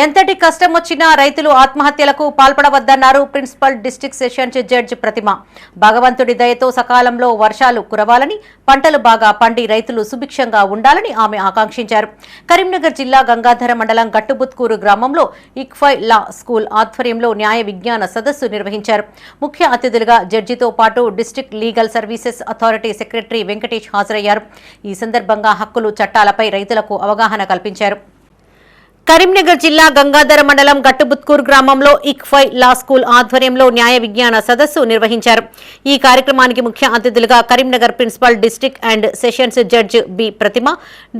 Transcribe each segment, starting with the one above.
ఎంతటి కష్టం వచ్చినా రైతులు ఆత్మహత్యలకు పాల్పడవద్దన్నారు principal district sessions judge Prathima. భగవంతుడి దయతో సకాలంలో వర్షాలు కురవాలని పంటలు బాగా పండి రైతులు సుభిక్షంగా ఉండాలని ఆమె ఆకాంక్షించారు. కరీంనగర్ జిల్లా గంగాధర మండలం గట్టుబుత్కూరు గ్రామంలో ఇక్ఫై లా స్కూల్ ఆధ్వర్యంలో న్యాయ విజ్ఞాన సదస్సు నిర్వహించారు. ముఖ్య అతిథులుగా జడ్జితో పాటు district legal services authority secretary Venkatesh హాజరయ్యారు. ఈ సందర్భంగా హక్కులు చట్టాలపై రైతులకు అవగాహన కల్పించారు. కరీంనగర్ జిల్లా గంగాధర మండలం గట్టుబుత్కూర్ గ్రామంలో ఇక్ఫై లా స్కూల్ ఆధ్వర్యంలో న్యాయ విజ్ఞాన సదస్సు నిర్వహించారు. ఈ కార్యక్రమానికి ముఖ్య అతిథులుగా Karimnagar principal district and sessions judge B Prathima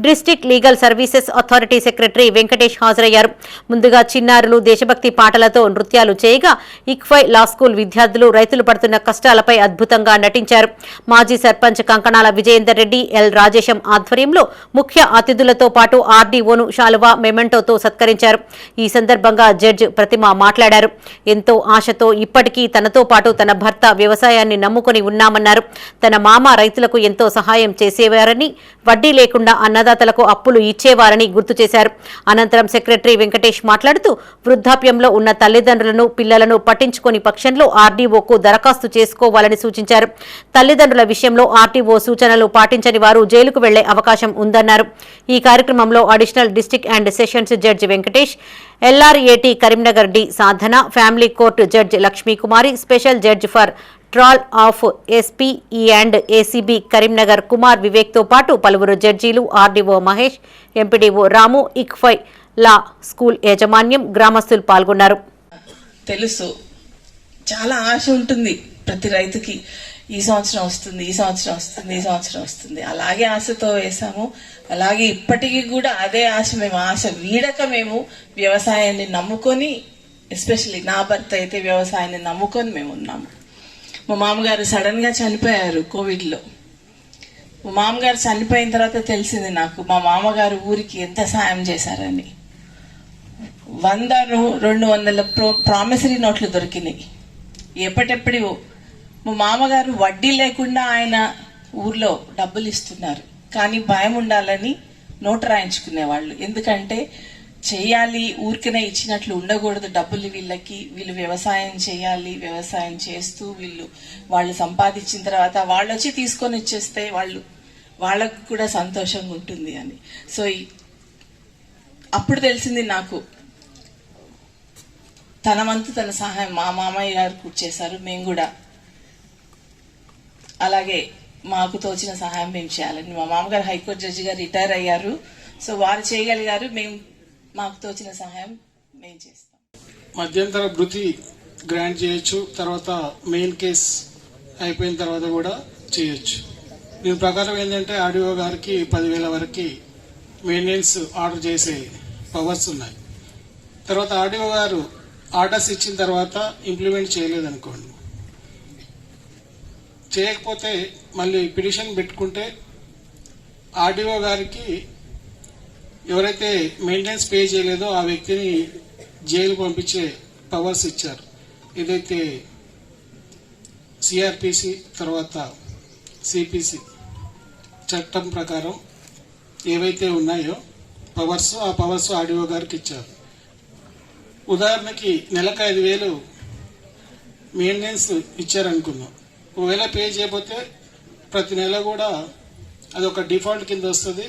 district legal services authority secretary Venkatesh హాజరయ్యారు. ముందుగా చిన్నారులు దేశభక్తి పాటలతో నృత్యాలు చేయగా ఇక్ఫై లా స్కూల్ విద్యార్థులు రైతులు పడుతున్న కష్టాలపై అద్భుతంగా నటించారు. మాజీ సర్పంచ్ కంకణాల విజయేందర్ రెడ్డి ఎల్ రాజేశం ఆధ్వర్యంలో ముఖ్య అతిథులతో పాటు ఆర్డీఓను శాలువా మెమెంటోతో సత్కరించారు. ఈ సందర్భంగా జడ్జ్ ప్రతిమ మాట్లాడారు. ఎంతో ఆశతో ఇప్పటికీ తనతో పాటు తన భర్త వ్యవసాయాన్ని నమ్ముకొని ఉన్నామన్నారు. తన మామ రైతులకు ఎంతో సహాయం చేసేవారని వడ్డీ లేకుండా అన్నదాతలకు అప్పులు ఇచ్చేవారని గుర్తు చేశారు. అనంతరం సెక్రటరీ వెంకటేష్ మాట్లాడుతూ వృద్ధాప్యంలో ఉన్న తల్లిదండ్రులను పిల్లలను పట్టించుకుని పక్షంలో ఆర్డీఓకు దరఖాస్తు చేసుకోవాలని సూచించారు. తల్లిదండ్రుల విషయంలో ఆర్టీఓ సూచనలు పాటించని వారు జైలుకు వెళ్ళే అవకాశం ఉందన్నారు. ఈ కార్యక్రమంలో additional district and sessions judge Venkatesh LRAT Karimnagar D Sadhana family court judge Lakshmikumari special judge for trial of SP E and ACB Karimnagar Kumar వివేక్తో పాటు పలువురు జడ్జీలు RDO Mahesh MPDO Ramu ICFAI law school యాజమాన్యం గ్రామస్తులు పాల్గొన్నారు. తెలుసు. చాలా ఆశ ఉంటుంది ప్రతి రైతుకి. ఈ సంవత్సరం వస్తుంది ఈ సంవత్సరం వస్తుంది ఈ సంవత్సరం వస్తుంది. అలాగే ఆశతో వేసాము అలాగే ఇప్పటికీ కూడా అదే ఆశ మేము ఆశ వీడక మేము వ్యవసాయాన్ని నమ్ముకొని ఎస్పెషల్లీ నా భర్త అయితే వ్యవసాయాన్ని నమ్ముకొని మేము ఉన్నాము. మా మామగారు సడన్గా చనిపోయారు కోవిడ్లో. మా మామగారు చనిపోయిన తర్వాత తెలిసింది నాకు మా మామగారు ఊరికి ఎంత సాయం చేశారని. వంద రెండు వందల ప్రో ప్రామిసరీ నోట్లు దొరికినాయి. ఎప్పటెప్పుడు మా మామగారు వడ్డీ లేకుండా ఆయన ఊర్లో డబ్బులు ఇస్తున్నారు. కానీ భయం ఉండాలని నోటు రాయించుకునేవాళ్ళు. ఎందుకంటే చేయాలి ఊరికనే ఇచ్చినట్లు ఉండకూడదు డబ్బులు వీళ్ళకి. వీళ్ళు వ్యవసాయం చేయాలి వ్యవసాయం చేస్తూ వీళ్ళు వాళ్ళు సంపాదించిన తర్వాత వాళ్ళు వచ్చి తీసుకొని వచ్చేస్తే వాళ్ళు వాళ్ళకు కూడా సంతోషంగా ఉంటుంది అని. సో అప్పుడు తెలిసింది నాకు తన వంతు తన సహాయం మా మామయ్య గారు కూడా చేశారు. మేము కూడా అలాగే మాకు తోచిన సహాయం మేము చేయాలని మా మామగారు హైకోర్టు జడ్జి గారు రిటైర్ అయ్యారు. సో వారు చేయగలిగారు. మేము మాకు తోచిన సహాయం మేము చేస్తాం. మధ్యంతర భృతి గ్రాంట్ చేయొచ్చు. తర్వాత మెయిన్ కేస్ అయిపోయిన తర్వాత కూడా చేయొచ్చు. దీని ప్రకారం ఏంటంటే ఆడియో గారికి పదివేల వరకు మెయింటెనెన్స్ ఆర్డర్ చేసే పవర్స్ ఉన్నాయి. తర్వాత ఆడియో గారు ఆర్డర్స్ ఇచ్చిన తర్వాత ఇంప్లిమెంట్ చేయలేదనుకోండి. చేయకపోతే మళ్ళీ పిటిషన్ పెట్టుకుంటే ఆర్డీఓ గారికి ఎవరైతే మెయింటెనెన్స్ పే చేయలేదో ఆ వ్యక్తిని జైలు పంపించే పవర్స్ ఇచ్చారు. ఏదైతే సిఆర్పిసి తర్వాత సిపిసి చట్టం ప్రకారం ఏవైతే ఉన్నాయో పవర్స్ ఆ పవర్స్ ఆర్డీఓ గారికి ఇచ్చారు. ఉదాహరణకి నెలకు ఐదు వేలు మెయింటెనెన్స్ ఇచ్చారనుకుందాం. ఒకవేళ పే చేయకపోతే ప్రతి నెల కూడా అది ఒక డిఫాల్ట్ కింద వస్తుంది.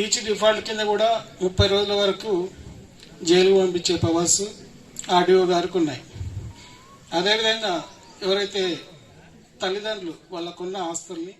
ఈచ్ డిఫాల్ట్ కింద కూడా ముప్పై రోజుల వరకు జైలు పంపించే పవర్స్ ఆర్డీఓ గారికి ఉన్నాయి. అదేవిధంగా ఎవరైతే తల్లిదండ్రులు వాళ్ళకున్న ఆస్తుల్ని